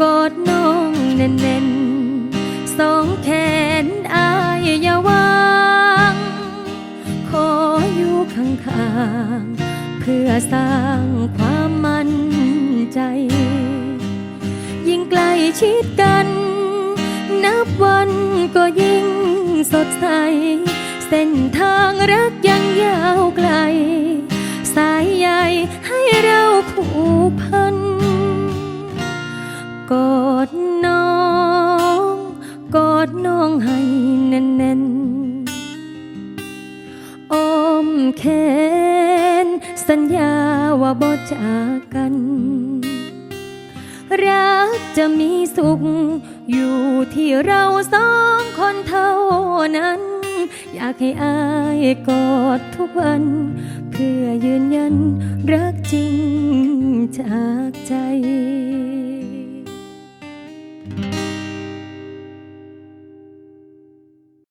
กอดน้องแน่นๆสองแขนอายอย่าวางขออยู่ข้างๆเพื่อสร้างความมั่นใจ ยิ่งใกล้ชิดกัน นับวันก็ยิ่งสดใส เส้นทางรักยังยาวไกล กอดน้อง กอดน้องให้แน่นๆอ้อมแขนสัญญาว่าบ่จากกัน รักจะมีสุข อยู่ที่เราสองคนเท่านั้น อยากให้อายกอดทุกวัน เพื่อยืนยันรักจริงจากใจ Thank you.